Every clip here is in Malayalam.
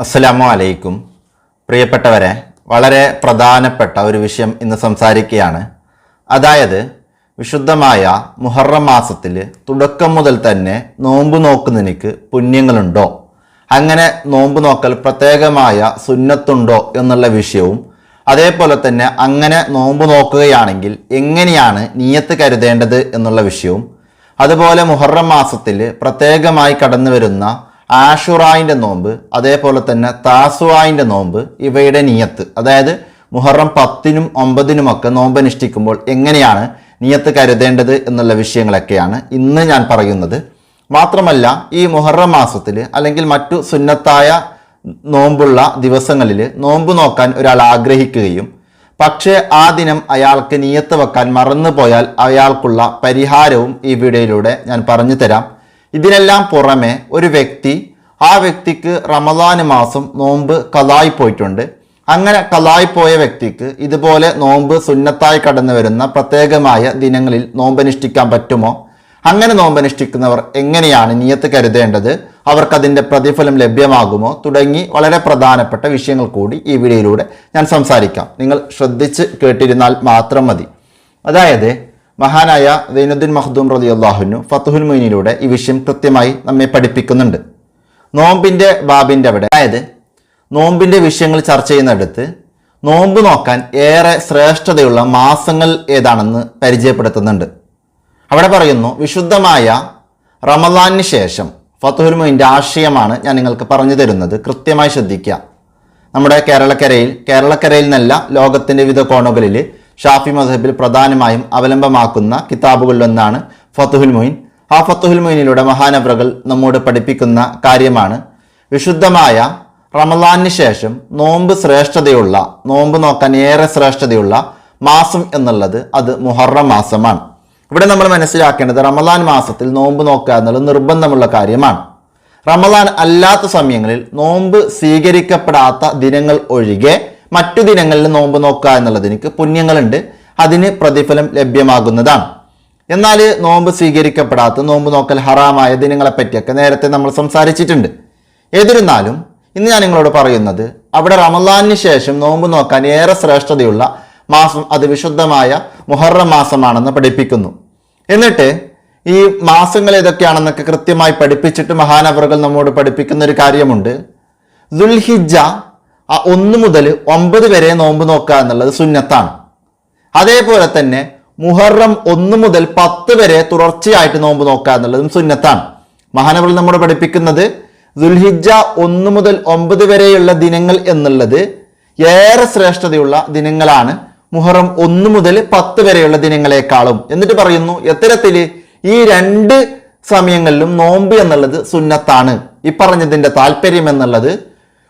അസ്സലാമു അലൈക്കും പ്രിയപ്പെട്ടവരെ വളരെ പ്രധാനപ്പെട്ട ഒരു വിഷയം ഇന്ന് സംസാരിക്കുകയാണ്. അതായത് വിശുദ്ധമായ മുഹറം മാസത്തിൽ തുടക്കം മുതൽ തന്നെ നോമ്പ് നോക്കുന്നതിനേക്ക് പുണ്യങ്ങളുണ്ടോ? അങ്ങനെ നോമ്പ് നോക്കൽ പ്രത്യേകമായ സുന്നത്തുണ്ടോ എന്നുള്ള വിഷയവും അതേപോലെ തന്നെ അങ്ങനെ നോമ്പ് നോക്കുകയാണെങ്കിൽ എങ്ങനെയാണ് നീയത്ത് കരുതേണ്ടത് എന്നുള്ള വിഷയവും അതുപോലെ മുഹറം മാസത്തിൽ പ്രത്യേകമായി കടന്നു വരുന്ന ആഷുറായിന്റെ നോമ്പ് അതേപോലെ തന്നെ താസുവായിന്റെ നോമ്പ് ഇവയുടെ നിയത്ത്. അതായത് മുഹറം പത്തിനും ഒമ്പതിനുമൊക്കെ നോമ്പ് അനുഷ്ഠിക്കുമ്പോൾ എങ്ങനെയാണ് നിയത്ത് കരുതേണ്ടത് എന്നുള്ള വിഷയങ്ങളൊക്കെയാണ് ഇന്ന് ഞാൻ പറയുന്നത്. മാത്രമല്ല ഈ മുഹറം മാസത്തിൽ അല്ലെങ്കിൽ മറ്റു സുന്നത്തായ നോമ്പുള്ള ദിവസങ്ങളിൽ നോമ്പ് നോക്കാൻ ഒരാൾ ആഗ്രഹിക്കുകയും പക്ഷേ ആ ദിനം അയാൾക്ക് നിയത്ത് വെക്കാൻ മറന്നു പോയാൽ അയാൾക്കുള്ള പരിഹാരവും ഈ വീഡിയോയിലൂടെ ഞാൻ പറഞ്ഞു തരാം. ഇതിനെല്ലാം പുറമെ ഒരു വ്യക്തി ആ വ്യക്തിക്ക് റമദാന് മാസം നോമ്പ് കലായി പോയിട്ടുണ്ട്. അങ്ങനെ കലായി പോയ വ്യക്തിക്ക് ഇതുപോലെ നോമ്പ് സുന്നത്തായി കടന്നു വരുന്ന പ്രത്യേകമായ ദിനങ്ങളിൽ നോമ്പനുഷ്ഠിക്കാൻ പറ്റുമോ? അങ്ങനെ നോമ്പനുഷ്ഠിക്കുന്നവർ എങ്ങനെയാണ് നിയത്ത് കരുതേണ്ടത്? അവർക്കതിന്റെ പ്രതിഫലം ലഭ്യമാകുമോ? തുടങ്ങി വളരെ പ്രധാനപ്പെട്ട വിഷയങ്ങൾ കൂടി ഈ വീഡിയോയിലൂടെ ഞാൻ സംസാരിക്കാം. നിങ്ങൾ ശ്രദ്ധിച്ച് കേട്ടിരുന്നാൽ മാത്രം മതി. അതായത് മഹാനായ ദൈനുദ്ദീൻ മഹദൂം റതി അള്ളാഹുനു ഫത്തുഹുൽ മൊയ്നിലൂടെ ഈ വിഷയം കൃത്യമായി നമ്മെ പഠിപ്പിക്കുന്നുണ്ട്. നോമ്പിന്റെ ബാബിന്റെ അവിടെ അതായത് നോമ്പിന്റെ വിഷയങ്ങൾ ചർച്ച ചെയ്യുന്നിടത്ത് നോമ്പ് നോക്കാൻ ഏറെ ശ്രേഷ്ഠതയുള്ള മാസങ്ങൾ ഏതാണെന്ന് പരിചയപ്പെടുത്തുന്നുണ്ട്. അവിടെ പറയുന്നു വിശുദ്ധമായ റമദാനിന് ശേഷം ഫത്തുഹുൽ മൊയിന്റെ ആശയമാണ് ഞാൻ നിങ്ങൾക്ക് പറഞ്ഞു തരുന്നത്. കൃത്യമായി ശ്രദ്ധിക്കുക. നമ്മുടെ കേരളക്കരയിൽ കേരളക്കരയിൽ നിന്നല്ല ലോകത്തിന്റെ വിവിധ കോണുകളിൽ ഷാഫി മസഹബിൽ പ്രധാനമായും അവലംബമാക്കുന്ന കിതാബുകളിലൊന്നാണ് ഫത്തുഹുൽ മൊയിൻ. ആ ഫത്തുഹുൽ മൊയിനിലൂടെ മഹാനവറകൾ നമ്മോട് പഠിപ്പിക്കുന്ന കാര്യമാണ് വിശുദ്ധമായ റമദാനിന് ശേഷം നോമ്പ് ശ്രേഷ്ഠതയുള്ള നോമ്പ് നോക്കാൻ ഏറെ ശ്രേഷ്ഠതയുള്ള മാസം എന്നുള്ളത് അത് മുഹറം മാസമാണ്. ഇവിടെ നമ്മൾ മനസ്സിലാക്കേണ്ടത് റമദാൻ മാസത്തിൽ നോമ്പ് നോക്കുക എന്നുള്ളത് നിർബന്ധമുള്ള കാര്യമാണ്. റമദാൻ അല്ലാത്ത സമയങ്ങളിൽ നോമ്പ് സ്വീകരിക്കപ്പെടാത്ത ദിനങ്ങൾ ഒഴികെ മറ്റു ദിനങ്ങളിൽ നോമ്പ് നോക്കുക എന്നുള്ളതിന് പുണ്യങ്ങളുണ്ട്. അതിന് പ്രതിഫലം ലഭ്യമാകുന്നതാണ്. എന്നാൽ നോമ്പ് സ്വീകരിക്കപ്പെടാത്ത നോമ്പ് നോക്കൽ ഹറാമായ ദിനങ്ങളെ പറ്റിയൊക്കെ നേരത്തെ നമ്മൾ സംസാരിച്ചിട്ടുണ്ട്. ഏതിരുന്നാലും ഇന്ന് ഞാൻ നിങ്ങളോട് പറയുന്നത് അവിടെ റമദാനിന് ശേഷം നോമ്പ് നോക്കാൻ ഏറെ ശ്രേഷ്ഠതയുള്ള മാസം അത് വിശുദ്ധമായ മുഹറം മാസമാണെന്ന് പഠിപ്പിക്കുന്നു. എന്നിട്ട് ഈ മാസങ്ങൾ ഏതൊക്കെയാണെന്നൊക്കെ കൃത്യമായി പഠിപ്പിച്ചിട്ട് മഹാനവറുകൾ നമ്മോട് പഠിപ്പിക്കുന്ന ഒരു കാര്യമുണ്ട്. ദുൽഹിജ ആ ഒന്ന് മുതൽ ഒമ്പത് വരെ നോമ്പ് നോക്കുക എന്നുള്ളത് സുന്നത്താണ്. അതേപോലെ തന്നെ മുഹറം ഒന്ന് മുതൽ പത്ത് വരെ തുടർച്ചയായിട്ട് നോമ്പ് നോക്കുക എന്നുള്ളതും സുന്നത്താണ്. മഹാനവൾ നമ്മോട് പഠിപ്പിക്കുന്നത് ദുൽഹിജ ഒന്ന് മുതൽ ഒമ്പത് വരെയുള്ള ദിനങ്ങൾ എന്നുള്ളത് ഏറെ ശ്രേഷ്ഠതയുള്ള ദിനങ്ങളാണ്. മുഹറം ഒന്ന് മുതൽ പത്ത് വരെയുള്ള ദിനങ്ങളെക്കാളും. എന്നിട്ട് പറയുന്നു എത്തരത്തിൽ ഈ രണ്ട് സമയങ്ങളിലും നോമ്പ് എന്നുള്ളത് സുന്നത്താണ്. ഈ പറഞ്ഞതിന്റെ താല്പര്യം എന്നുള്ളത്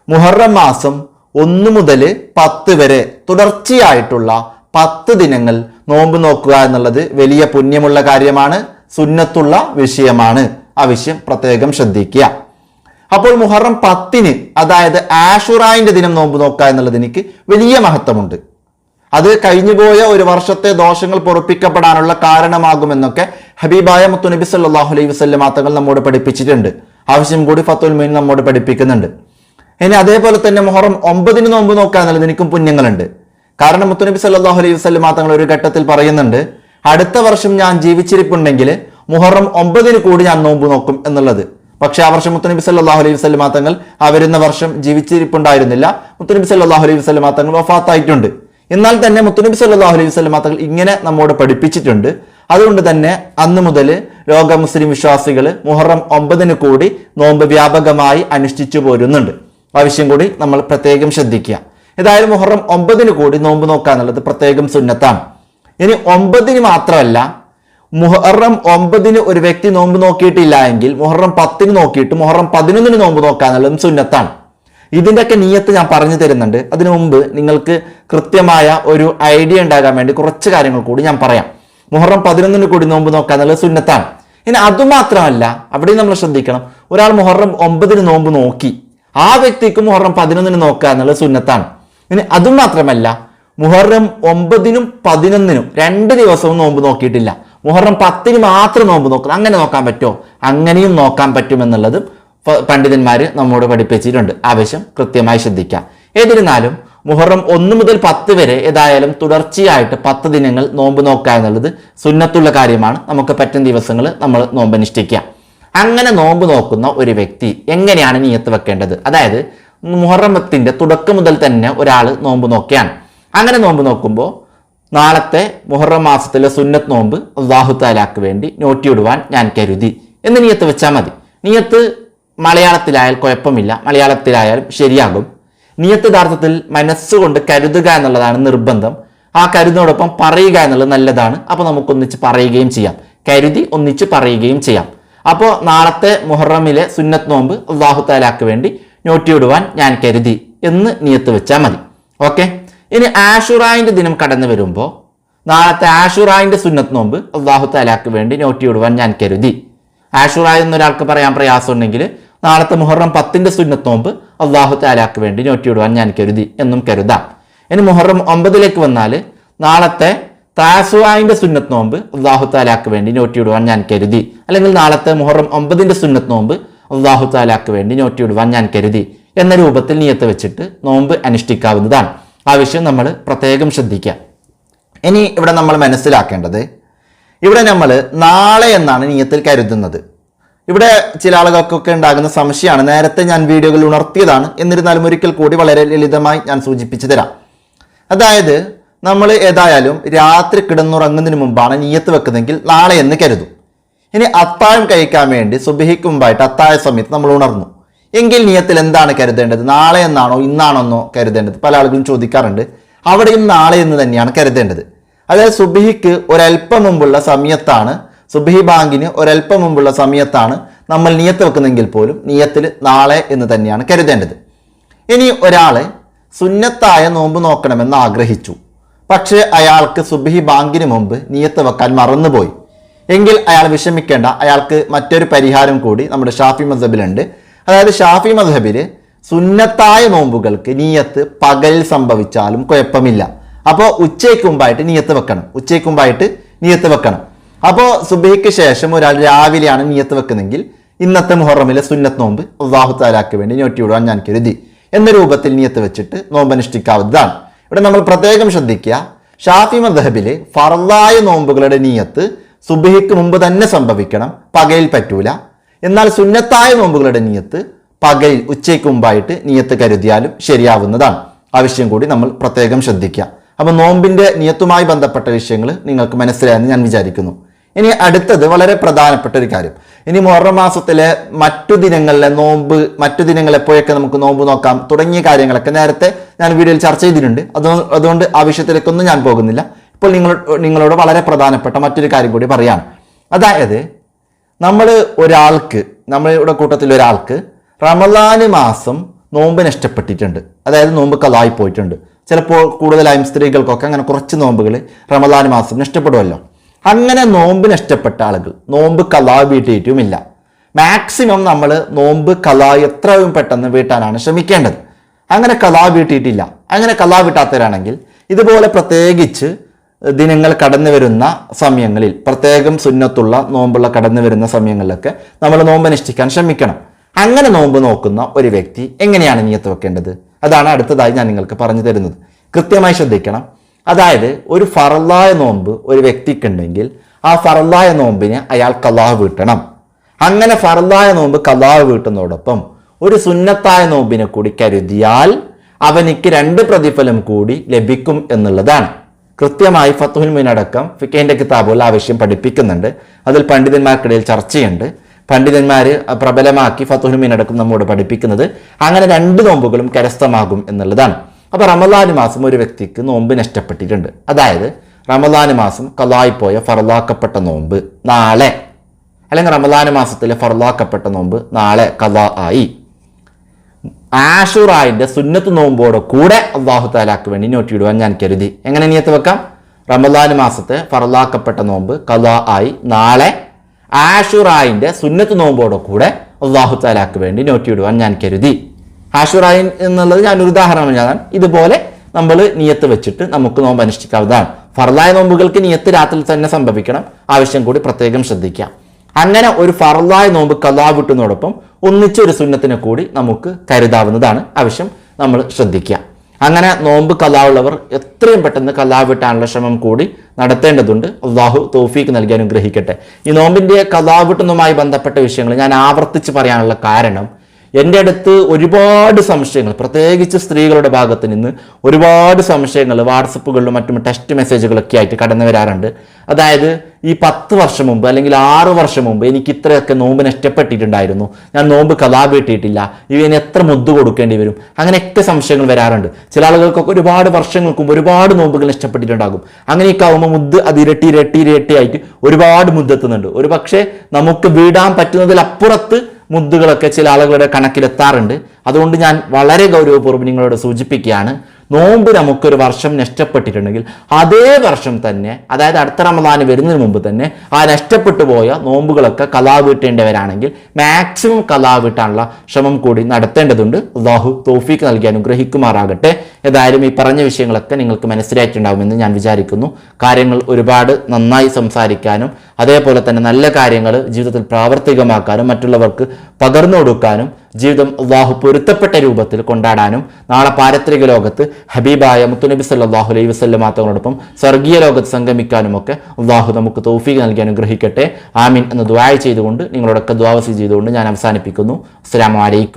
മുഹറം മാസം ഒന്ന് മുതൽ പത്ത് വരെ തുടർച്ചയായിട്ടുള്ള പത്ത് ദിനങ്ങൾ നോമ്പ് നോക്കുക എന്നുള്ളത് വലിയ പുണ്യമുള്ള കാര്യമാണ് സുന്നത്തുള്ള വിഷയമാണ്. ആ പ്രത്യേകം ശ്രദ്ധിക്കുക. അപ്പോൾ മുഹറം പത്തിന് അതായത് ആഷുറായിന്റെ ദിനം നോമ്പ് നോക്കുക എന്നുള്ളത് എനിക്ക് വലിയ മഹത്വമുണ്ട്. അത് കഴിഞ്ഞുപോയ ഒരു വർഷത്തെ ദോഷങ്ങൾ പൊറപ്പിക്കപ്പെടാനുള്ള കാരണമാകുമെന്നൊക്കെ ഹബീബായ മുത്തുനബി സല്ലാഹു അലൈഹി വസ്ലം നമ്മോട് പഠിപ്പിച്ചിട്ടുണ്ട്. ആവശ്യം കൂടി ഫത്തുൽ മീൻ നമ്മോട് പഠിപ്പിക്കുന്നുണ്ട്. ഇനി അതേപോലെ തന്നെ മൊഹറം ഒമ്പതിന് നോമ്പ് നോക്കുക എന്നുള്ളത് എനിക്കും പുണ്യങ്ങളുണ്ട്. കാരണം മുത്തുനബി സല്ലാഹു അലൈഹി വസ്ലം തങ്ങൾ ഒരു ഘട്ടത്തിൽ പറയുന്നുണ്ട് അടുത്ത വർഷം ഞാൻ ജീവിച്ചിരിപ്പുണ്ടെങ്കിൽ മുഹറം ഒമ്പതിന് കൂടി ഞാൻ നോമ്പ് നോക്കും എന്നുള്ളത്. പക്ഷെ ആ വർഷം മുത്തനബി സല്ലാഹു അലൈഹി വസ്ലം തങ്ങൾ ആ വരുന്ന വർഷം ജീവിച്ചിരിപ്പുണ്ടായിരുന്നില്ല. മുത്തനബി സല്ലാഹു അലൈഹി വസ്ലം തങ്ങൾ വഫാത്തായിട്ടുണ്ട്. എന്നാൽ തന്നെ മുത്തനബി സല്ലാഹു അലൈഹി വസ്ലം തങ്ങൾ ഇങ്ങനെ നമ്മോട് പഠിപ്പിച്ചിട്ടുണ്ട്. അതുകൊണ്ട് തന്നെ അന്ന് മുതൽ ലോക മുസ്ലിം വിശ്വാസികൾ മുഹറം ഒമ്പതിന് കൂടി നോമ്പ് വ്യാപകമായി അനുഷ്ഠിച്ചു പോരുന്നുണ്ട്. ആവശ്യം കൂടി നമ്മൾ പ്രത്യേകം ശ്രദ്ധിക്കുക. ഏതായാലും മുഹറം ഒമ്പതിന് കൂടി നോമ്പ് നോക്കുക എന്നുള്ളത് പ്രത്യേകം സുന്നത്താണ്. ഇനി ഒമ്പതിന് മാത്രമല്ല മുഹറം ഒമ്പതിന് ഒരു വ്യക്തി നോമ്പ് നോക്കിയിട്ടില്ല എങ്കിൽ മുഹറം പത്തിന് നോക്കിയിട്ട് മുഹറം പതിനൊന്നിന് നോമ്പ് നോക്കുക എന്നുള്ളതും സുന്നത്താണ്. ഇതിന്റെയൊക്കെ നീയത്ത് ഞാൻ പറഞ്ഞു തരുന്നുണ്ട്. അതിനു മുമ്പ് നിങ്ങൾക്ക് കൃത്യമായ ഒരു ഐഡിയ ഉണ്ടാകാൻ വേണ്ടി കുറച്ച് കാര്യങ്ങൾ കൂടി ഞാൻ പറയാം. മുഹറം പതിനൊന്നിന് കൂടി നോമ്പ് നോക്കുക എന്നുള്ളത് സുന്നത്താണ്. ഇനി അതുമാത്രമല്ല അവിടെയും നമ്മൾ ശ്രദ്ധിക്കണം. ഒരാൾ മുഹറം ഒമ്പതിന് നോമ്പ് നോക്കി ആ വ്യക്തിക്ക് മുഹറം പതിനൊന്നിന് നോക്കുക എന്നുള്ളത് സുന്നത്താണ്. ഇനി അതും മാത്രമല്ല മുഹറം ഒമ്പതിനും പതിനൊന്നിനും രണ്ട് ദിവസവും നോമ്പ് നോക്കിയിട്ടില്ല. മുഹറം പത്തിന് മാത്രം നോമ്പ് നോക്കണം. അങ്ങനെ നോക്കാൻ പറ്റുമോ? അങ്ങനെയും നോക്കാൻ പറ്റുമെന്നുള്ളത് പണ്ഡിതന്മാർ നമ്മോട് പഠിപ്പിച്ചിട്ടുണ്ട്. ആവശ്യം കൃത്യമായി ശ്രദ്ധിക്കാം. ഏതിരുന്നാലും മുഹറം ഒന്ന് മുതൽ പത്ത് വരെ ഏതായാലും തുടർച്ചയായിട്ട് പത്ത് ദിനങ്ങൾ നോമ്പ് നോക്കുക എന്നുള്ളത് സുന്നത്തുള്ള കാര്യമാണ്. നമുക്ക് പറ്റുന്ന ദിവസങ്ങൾ നമ്മൾ നോമ്പ് അനുഷ്ഠിക്കുക അങ്ങനെ നോമ്പ് നോക്കുന്ന ഒരു വ്യക്തി എങ്ങനെയാണ് നീയത്ത് വെക്കേണ്ടത്? അതായത് മുഹറമത്തിന്റെ തുടക്കം മുതൽ തന്നെ ഒരാൾ നോമ്പ് നോക്കുകയാണ് അങ്ങനെ നോമ്പ് നോക്കുമ്പോൾ നാളത്തെ മുഹറം മാസത്തിലെ സുന്നത്ത് നോമ്പ് അള്ളാഹു താലാക്ക് വേണ്ടി നോട്ടിയിടുവാൻ ഞാൻ കരുതി. എന്ന് നീയത്ത് വെച്ചാൽ മതി. നീയത്ത് മലയാളത്തിലായാൽ കുഴപ്പമില്ല. മലയാളത്തിലായാലും ശരിയാകും. നിയത്ത് യഥാർത്ഥത്തിൽ മനസ്സുകൊണ്ട് കരുതുക എന്നുള്ളതാണ് നിർബന്ധം. ആ കരുതിനോടൊപ്പം പറയുക എന്നുള്ളത് നല്ലതാണ്. അപ്പോൾ നമുക്കൊന്നിച്ച് പറയുകയും ചെയ്യാം. കരുതി ഒന്നിച്ച് പറയുകയും ചെയ്യാം. അപ്പോൾ നാളത്തെ മുഹറമിലെ സുന്നത്ത് നോമ്പ് അള്ളാഹു താലാക്ക് വേണ്ടി നോട്ടിയിടുവാൻ ഞാൻ കരുതി എന്ന് നിയത്ത് വെച്ചാൽ മതി. ഓക്കെ? ഇനി ആഷുറായിന്റെ ദിനം കടന്നു വരുമ്പോൾ നാളത്തെ ആഷുറായിന്റെ സുന്നത്ത് നോമ്പ് അള്ളാഹു താലാക്ക് വേണ്ടി നോട്ടിയിടുവാൻ ഞാൻ കരുതി. ആഷുറായി എന്നൊരാൾക്ക് പറയാൻ പ്രയാസമുണ്ടെങ്കിൽ നാളത്തെ മുഹറം പത്തിന്റെ സുന്നത്ത് നോമ്പ് അള്ളാഹു താലാക്ക് വേണ്ടി നോട്ടിയിടുവാൻ ഞാൻ കരുതി എന്നും കരുതാം. ഇനി മുഹറം ഒമ്പതിലേക്ക് വന്നാൽ നാളത്തെ താസുവായിന്റെ സുന്നത്ത് നോമ്പ് അള്ളാഹു താലാക്ക് വേണ്ടി നോട്ടിയിടുവാൻ ഞാൻ കരുതി. അല്ലെങ്കിൽ നാളത്തെ മുഹറം ഒമ്പതിന്റെ സുന്നത്ത് നോമ്പ് അള്ളാഹു താലാക്ക് വേണ്ടി നോട്ടിയിടുവാൻ ഞാൻ കരുതി എന്ന രൂപത്തിൽ നിയത്ത് വെച്ചിട്ട് നോമ്പ് അനുഷ്ഠിക്കാവുന്നതാണ്. ആ വിഷയം നമ്മൾ പ്രത്യേകം ശ്രദ്ധിക്കുക. ഇനി ഇവിടെ നമ്മൾ മനസ്സിലാക്കേണ്ടത് ഇവിടെ നമ്മൾ നാളെ എന്നാണ് നിയത്തിൽ കരുതുന്നത്. ഇവിടെ ചില ആളുകൾക്കൊക്കെ ഉണ്ടാകുന്ന സംശയമാണ്. നേരത്തെ ഞാൻ വീഡിയോകളിൽ ഉണർത്തിയതാണ്. എന്നിരുന്നാലും ഒരിക്കൽ കൂടി വളരെ ലളിതമായി ഞാൻ സൂചിപ്പിച്ചു തരാം. അതായത് നമ്മൾ ഏതായാലും രാത്രി കിടന്നുറങ്ങുന്നതിന് മുമ്പാണ് നീയത്ത് വെക്കുന്നതെങ്കിൽ നാളെ എന്ന് കരുതും. ഇനി അത്താഴം കഴിക്കാൻ വേണ്ടി സുബഹിക്ക് മുമ്പായിട്ട് അത്താഴ സമയത്ത് നമ്മൾ ഉണർന്നു. എങ്കിൽ നിയത്തിൽ എന്താണ് കരുതേണ്ടത്? നാളെ എന്നാണോ ഇന്നാണെന്നോ കരുതേണ്ടത്? പല ആളുകളും ചോദിക്കാറുണ്ട്. അവിടെയും നാളെ എന്ന് തന്നെയാണ് കരുതേണ്ടത്. അതായത് സുബിഹിക്ക് ഒരല്പം മുമ്പുള്ള സമയത്താണ് സുബിഹി ബാങ്കിന് ഒരല്പം മുമ്പുള്ള സമയത്താണ് നമ്മൾ നിയത്ത് വെക്കുന്നെങ്കിൽ പോലും നിയത്തിൽ നാളെ എന്ന് തന്നെയാണ് കരുതേണ്ടത്. ഇനി ഒരാൾ സുന്നത്തായ നോമ്പ് നോക്കണമെന്ന് ആഗ്രഹിച്ചു. പക്ഷേ അയാൾക്ക് സുബിഹി ബാങ്കിന് മുമ്പ് നിയത്ത് വെക്കാൻ മറന്നുപോയി. എങ്കിൽ അയാൾ വിഷമിക്കേണ്ട അയാൾക്ക് മറ്റൊരു പരിഹാരം കൂടി നമ്മുടെ ഷാഫി മസബിലുണ്ട് അതായത് ഷാഫി മസബിൽ സുന്നത്തായ നോമ്പുകൾക്ക് നീയത്ത് പകൽ സംഭവിച്ചാലും കുഴപ്പമില്ല. അപ്പോൾ ഉച്ചയ്ക്ക് മുമ്പായിട്ട് നീയത്ത് വെക്കണം. ഉച്ചയ്ക്ക് മുമ്പായിട്ട് നീയത്ത് വെക്കണം. അപ്പോൾ സുബഹിക്ക് ശേഷം ഒരാൾ രാവിലെയാണ് നീയത്ത് വെക്കുന്നതെങ്കിൽ ഇന്നത്തെ മുഹറമിലെ സുന്നത്ത് നോമ്പ് അള്ളാഹു വേണ്ടി ഞൊട്ടി വിടുവാൻ ഞാൻ കരുതി. എന്ന രൂപത്തിൽ നീയത്ത് വെച്ചിട്ട് നോമ്പ് അനുഷ്ഠിക്കാവുന്നതാണ് ഇവിടെ നമ്മൾ പ്രത്യേകം ശ്രദ്ധിക്കുക ഷാഫി മദഹബിലെ ഫറദായ നോമ്പുകളുടെ നീയത്ത് സുബഹിക്ക് മുമ്പ് തന്നെ സംഭവിക്കണം. പകയിൽ പറ്റൂല. എന്നാൽ സുന്നത്തായ നോമ്പുകളുടെ നീയത്ത് പകയിൽ ഉച്ചയ്ക്ക് മുമ്പായിട്ട് നീയത്ത് കരുതിയാലും ശരിയാവുന്നതാണ്. ആവശ്യം കൂടി നമ്മൾ പ്രത്യേകം ശ്രദ്ധിക്കുക. അപ്പോൾ നോമ്പിന്റെ നിയത്തുമായി ബന്ധപ്പെട്ട വിഷയങ്ങൾ നിങ്ങൾക്ക് മനസ്സിലായെന്ന് ഞാൻ വിചാരിക്കുന്നു. ഇനി അടുത്തത് വളരെ പ്രധാനപ്പെട്ട ഒരു കാര്യം. ഇനി മുഹറം മാസത്തിലെ മറ്റു ദിനങ്ങളിലെ നോമ്പ് മറ്റു ദിനങ്ങൾ എപ്പോഴൊക്കെ നമുക്ക് നോമ്പ് നോക്കാം തുടങ്ങിയ കാര്യങ്ങളൊക്കെ നേരത്തെ ഞാൻ വീഡിയോയിൽ ചർച്ച ചെയ്തിട്ടുണ്ട്. അത് അതുകൊണ്ട് ആ വിഷയത്തിലേക്കൊന്നും ഞാൻ പോകുന്നില്ല. ഇപ്പോൾ നിങ്ങൾ നിങ്ങളോട് വളരെ പ്രധാനപ്പെട്ട മറ്റൊരു കാര്യം കൂടി പറയാണ്. അതായത് നമ്മൾ ഒരാൾക്ക് നമ്മളുടെ കൂട്ടത്തിൽ ഒരാൾക്ക് റമദാന് മാസം നോമ്പ് നഷ്ടപ്പെട്ടിട്ടുണ്ട്. അതായത് നോമ്പ് കലായി പോയിട്ടുണ്ട്. ചിലപ്പോൾ കൂടുതലായും സ്ത്രീകൾക്കൊക്കെ അങ്ങനെ കുറച്ച് നോമ്പുകൾ റമദാൻ മാസം നഷ്ടപ്പെടുമല്ലോ. അങ്ങനെ നോമ്പ് നഷ്ടപ്പെട്ട ആളുകൾ നോമ്പ് കലാ വീട്ടിയിട്ടുമില്ല മാക്സിമം നമ്മൾ നോമ്പ് കലാ എത്രയും പെട്ടെന്ന് വീട്ടാനാണ് ശ്രമിക്കേണ്ടത്. അങ്ങനെ കലാ വീട്ടിയിട്ടില്ല അങ്ങനെ കലാ വീട്ടാത്തവരാണെങ്കിൽ ഇതുപോലെ പ്രത്യേകിച്ച് ദിനങ്ങൾ കടന്നു വരുന്ന സമയങ്ങളിൽ പ്രത്യേകം സുന്നത്തുള്ള നോമ്പുള്ള കടന്നു വരുന്ന സമയങ്ങളിലൊക്കെ നമ്മൾ നോമ്പ് അനുഷ്ഠിക്കാൻ ശ്രമിക്കണം. അങ്ങനെ നോമ്പ് നോക്കുന്ന ഒരു വ്യക്തി എങ്ങനെയാണ് നിയത്ത് വെക്കേണ്ടത്? അതാണ് അടുത്തതായി ഞാൻ നിങ്ങൾക്ക് പറഞ്ഞു തരുന്നത്. കൃത്യമായി ശ്രദ്ധിക്കണം. അതായത് ഒരു ഫറല്ലായ നോമ്പ് ഒരു വ്യക്തിക്കുണ്ടെങ്കിൽ ആ ഫറല്ലായ നോമ്പിന് അയാൾ കലാഹ് വീട്ടണം. അങ്ങനെ ഫറല്ലായ നോമ്പ് കലാഹ് വീട്ടുന്നതോടൊപ്പം ഒരു സുന്നത്തായ നോമ്പിനെ കൂടി കരുതിയാൽ അവനിക്ക് രണ്ട് പ്രതിഫലം കൂടി ലഭിക്കും എന്നുള്ളതാണ്. കൃത്യമായി ഫത്തുൽ മീനടക്കം ഫിക്കേന്റെ കിതാബുകൾ ആവശ്യം പഠിപ്പിക്കുന്നുണ്ട്. അതിൽ പണ്ഡിതന്മാർക്കിടയിൽ ചർച്ചയുണ്ട്. പണ്ഡിതന്മാർ പ്രബലമാക്കി ഫത്തുൽ മീനടക്കം നമ്മോട് പഠിപ്പിക്കുന്നത് അങ്ങനെ രണ്ട് നോമ്പുകളും കരസ്ഥമാകും എന്നുള്ളതാണ്. അപ്പോൾ റമദാൻ മാസം ഒരു വ്യക്തിക്ക് നോമ്പ് നഷ്ടപ്പെട്ടിട്ടുണ്ട്. അതായത് റമദാൻ മാസം കലായിപ്പോയ ഫറലാക്കപ്പെട്ട നോമ്പ് നാളെ. അല്ലെങ്കിൽ റമദാൻ മാസത്തിലെ ഫറലാക്കപ്പെട്ട നോമ്പ് നാളെ കലാ ആയി. ആഷുറായിന്റെ സുന്നത്ത് നോമ്പോടെ കൂടെ അള്ളാഹു താലാക്ക് വേണ്ടി നോട്ടിയിടുവാൻ ഞാൻ കരുതി. എങ്ങനെ നിയത്ത് വെക്കാം? റമദാൻ മാസത്തെ ഫറലാക്കപ്പെട്ട നോമ്പ് കലാ ആയി നാളെ ആഷുറായിന്റെ സുന്നത്ത് നോമ്പോടെ കൂടെ അള്ളാഹു താലാക്ക് വേണ്ടി നോട്ടിയിടുവാൻ ഞാൻ കരുതി. ആഷുറായിൻ എന്നുള്ളത് ഞാൻ ഒരു ഉദാഹരണം ഞാൻ ഇതുപോലെ നമ്മൾ നിയത്ത് വെച്ചിട്ട് നമുക്ക് നോമ്പ് അനുഷ്ഠിക്കാവുന്നതാണ് ഫറലായ നോമ്പുകൾക്ക് നിയത്ത് രാത്രി തന്നെ സംഭവിക്കണം. ആവശ്യം കൂടി പ്രത്യേകം ശ്രദ്ധിക്കാം. അങ്ങനെ ഒരു ഫറലായ നോമ്പ് കലാ വിട്ടുന്നതോടൊപ്പം ഒന്നിച്ചൊരു സുന്നത്തിനെ കൂടി നമുക്ക് കരുതാവുന്നതാണ് ആവശ്യം നമ്മൾ ശ്രദ്ധിക്കുക. അങ്ങനെ നോമ്പ് കലാവുള്ളവർ എത്രയും പെട്ടെന്ന് കലാ വിട്ടാനുള്ള ശ്രമം കൂടി നടത്തേണ്ടതുണ്ട്. അള്ളാഹു തോഫീക്ക് നൽകി അനുഗ്രഹിക്കട്ടെ. ഈ നോമ്പിന്റെ കലാവിട്ടുന്നതുമായി ബന്ധപ്പെട്ട വിഷയങ്ങൾ ഞാൻ ആവർത്തിച്ച് പറയാനുള്ള കാരണം എന്റെ അടുത്ത് ഒരുപാട് സംശയങ്ങൾ പ്രത്യേകിച്ച് സ്ത്രീകളുടെ ഭാഗത്ത് നിന്ന് ഒരുപാട് സംശയങ്ങൾ വാട്സപ്പുകളിലും മറ്റും ടെക്സ്റ്റ് മെസ്സേജുകളൊക്കെ ആയിട്ട് കടന്നു വരാറുണ്ട്. അതായത് ഈ പത്ത് വർഷം മുമ്പ് അല്ലെങ്കിൽ ആറ് വർഷം മുമ്പ് എനിക്ക് ഇത്രയൊക്കെ നോമ്പ് നഷ്ടപ്പെട്ടിട്ടുണ്ടായിരുന്നു. ഞാൻ നോമ്പ് കഥാ വീട്ടിയിട്ടില്ല ഇവന് എത്ര മുദ്ദ് കൊടുക്കേണ്ടി വരും? അങ്ങനെയൊക്കെ സംശയങ്ങൾ വരാറുണ്ട്. ചില ആളുകൾക്കൊക്കെ ഒരുപാട് വർഷങ്ങൾക്കും ഒരുപാട് നോമ്പുകൾ നഷ്ടപ്പെട്ടിട്ടുണ്ടാകും. അങ്ങനെയൊക്കെ ആകുമ്പോൾ മുദ്ദ് അത് ഇരട്ടി ഇരട്ടി ഇരട്ടി ആയിട്ട് ഒരുപാട് മുദ്ദെത്തുന്നുണ്ട് ഒരു പക്ഷേ നമുക്ക് വീടാൻ പറ്റുന്നതിലപ്പുറത്ത് മുദ്ദുകളൊക്കെ ചില ആളുകളുടെ കണക്കിലെത്താറുണ്ട്. അതുകൊണ്ട് ഞാൻ വളരെ ഗൗരവപൂർവം നിങ്ങളോട് സൂചിപ്പിക്കുകയാണ്. നോമ്പ് നമുക്കൊരു വർഷം നഷ്ടപ്പെട്ടിട്ടുണ്ടെങ്കിൽ അതേ വർഷം തന്നെ അതായത് അടുത്ത റമദാന് വരുന്നതിന് മുമ്പ് തന്നെ ആ നഷ്ടപ്പെട്ടു പോയ നോമ്പുകളൊക്കെ കലാ വീട്ടേണ്ടവരാണെങ്കിൽ മാക്സിമം കലാ വീട്ടാനുള്ള ശ്രമം കൂടി നടത്തേണ്ടതുണ്ട്. അള്ളാഹു തോഫീക്ക് നൽകി അനുഗ്രഹിക്കുമാറാകട്ടെ. ഏതായാലും ഈ പറഞ്ഞ വിഷയങ്ങളൊക്കെ നിങ്ങൾക്ക് മനസ്സിലായിട്ടുണ്ടാവുമെന്ന് ഞാൻ വിചാരിക്കുന്നു. കാര്യങ്ങൾ ഒരുപാട് നന്നായി സംസാരിക്കാനും അതേപോലെ തന്നെ നല്ല കാര്യങ്ങൾ ജീവിതത്തിൽ പ്രാവർത്തികമാക്കാനും മറ്റുള്ളവർക്ക് പകർന്നു കൊടുക്കാനും ജീവിതം അള്ളാഹു പൊരുത്തപ്പെട്ട രൂപത്തിൽ കൊണ്ടാടാനും നാളെ പാരത്രിക ലോകത്ത് ഹബീബായ മുത്തുനബി സല്ലാഹു അലൈഹി വസ്ലം മാത്രങ്ങളോടൊപ്പം സ്വർഗീയ ലോകത്ത് സംഗമിക്കാനും ഒക്കെ അള്ളാഹു നമുക്ക് തൗഫീഖ് നൽകി അനുഗ്രഹിക്കട്ടെ. ആമീൻ എന്ന് ദ്വായ ചെയ്തുകൊണ്ട് നിങ്ങളോടൊക്കെ ദ്വാവസി ചെയ്തുകൊണ്ട് ഞാൻ അവസാനിപ്പിക്കുന്നു. അസ്സാം വലൈക്കും